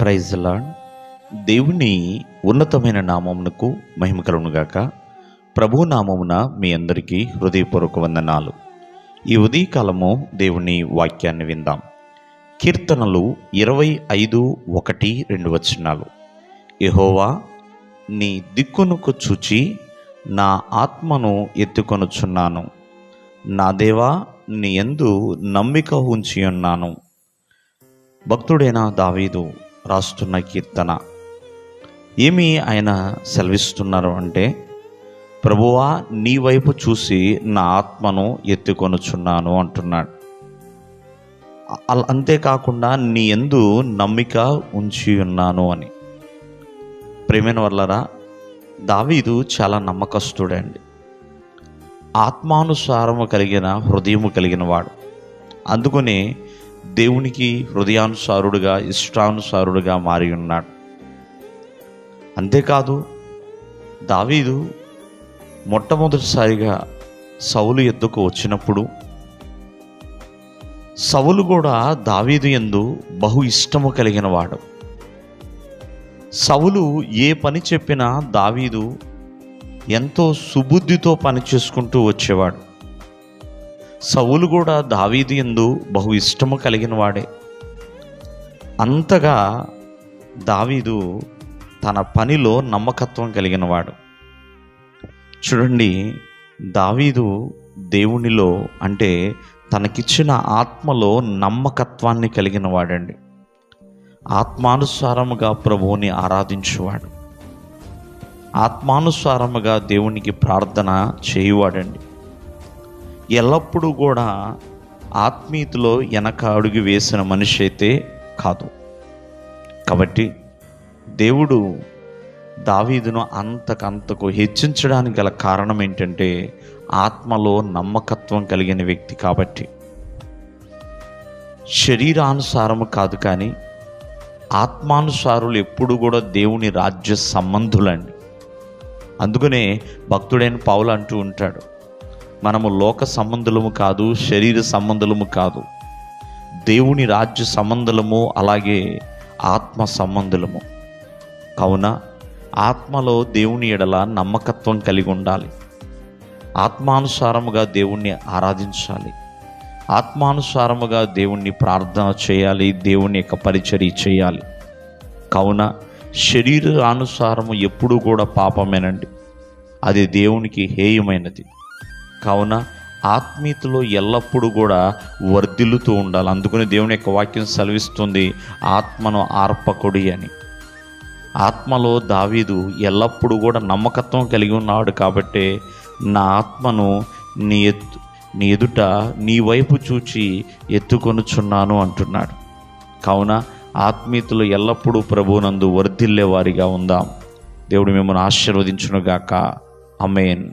Praise lord దేవుని ఉన్నతమైన నామమునకు మహిమ కలుగునుగాక ప్రభు నామమున మీ అందరికీ హృదయపూర్వక వందనాలు. ఈ ఉదయకాలము దేవుని వాక్యాన్ని విందాం. కీర్తనలు ఇరవై ఐదు ఒకటి రెండు వచనాలు. యహోవా నీ దిక్కునుకు చూచి నా ఆత్మను ఎత్తుకొనుచున్నాను. నా దేవా నీ ఎందు నమ్మిక ఉంచి ఉన్నాను భక్తుడైన దావీదు రాస్తున్న కీర్తన. ఏమి ఆయన సెలవిస్తున్నారు అంటే ప్రభువా నీ వైపు చూసి నా ఆత్మను ఎత్తుకొనుచున్నాను అంటున్నాడు. అంతేకాకుండా నీ ఎందు నమ్మిక ఉంచి ఉన్నాను అని. ప్రేమైన వల్లరా దావీదు చాలా నమ్మకస్తుడండి. ఆత్మానుసారము కలిగిన హృదయము కలిగిన వాడు. అందుకనే దేవునికి హృదయానుసారుడుగా ఇష్టానుసారుడుగా మారి ఉన్నాడు. అంతేకాదు దావీదు మొట్టమొదటిసారిగా సౌలు ఎద్దుకు వచ్చినప్పుడు సౌలు కూడా దావీదు ఎందు బహు ఇష్టము కలిగిన వాడు సౌలు ఏ పని చెప్పినా దావీదు ఎంతో సుబుద్ధితో పని చేసుకుంటూ వచ్చేవాడు. సౌలు కూడా దావీదు ఎందు బహు ఇష్టము కలిగిన వాడే. అంతగా దావీదు తన పనిలో నమ్మకత్వం కలిగిన వాడు. చూడండి దావీదు దేవునిలో అంటే తనకిచ్చిన ఆత్మలో నమ్మకత్వాన్ని కలిగిన వాడండి. ఆత్మానుసారముగా ప్రభువుని ఆరాధించేవాడు. ఆత్మానుసారముగా దేవునికి ప్రార్థన చేయువాడండి. ఎల్లప్పుడూ కూడా ఆత్మీయతలో వెనక అడుగు వేసిన మనిషి అయితే కాదు. కాబట్టి దేవుడు దావీదును అంతకంతకు హెచ్చించడానికి గల కారణం ఏంటంటే ఆత్మలో నమ్మకత్వం కలిగిన వ్యక్తి కాబట్టి. శరీరానుసారము కాదు కానీ ఆత్మానుసారులు ఎప్పుడు కూడా దేవుని రాజ్య సంబంధులండి. అందుకనే భక్తుడైన పావులు అంటూ ఉంటాడు మనము లోక సంబంధులము కాదు శరీర సంబంధులము కాదు. దేవుని రాజ్య సంబంధులము అలాగే ఆత్మ సంబంధులము. కావున ఆత్మలో దేవుని ఎడల నమ్మకత్వం కలిగి ఉండాలి. ఆత్మానుసారముగా దేవుణ్ణి ఆరాధించాలి. ఆత్మానుసారముగా దేవుణ్ణి ప్రార్థన చేయాలి దేవుని యొక్క పరిచర్య చేయాలి. కావున శరీర అనుసారము ఎప్పుడూ కూడా పాపమేనండి. అది దేవునికి హేయమైనది. కావున ఆత్మీయతలో ఎల్లప్పుడూ కూడా వర్ధిల్లుతూ ఉండాలి. అందుకని దేవుని యొక్క వాక్యం సెలవిస్తుంది ఆత్మను ఆర్పకుడి అని. ఆత్మలో దావీదు ఎల్లప్పుడూ కూడా నమ్మకత్వం కలిగి ఉన్నాడు కాబట్టే నా ఆత్మను నీ ఎత్తు నీ ఎదుట నీ వైపు చూచి ఎత్తుకొనుచున్నాను అంటున్నాడు. కావున ఆత్మీయతలు ఎల్లప్పుడూ ప్రభువునందు వర్ధిల్లే వారిగా ఉందాం. దేవుడు మిమ్మల్ని ఆశీర్వదించునుగాక. అమేన్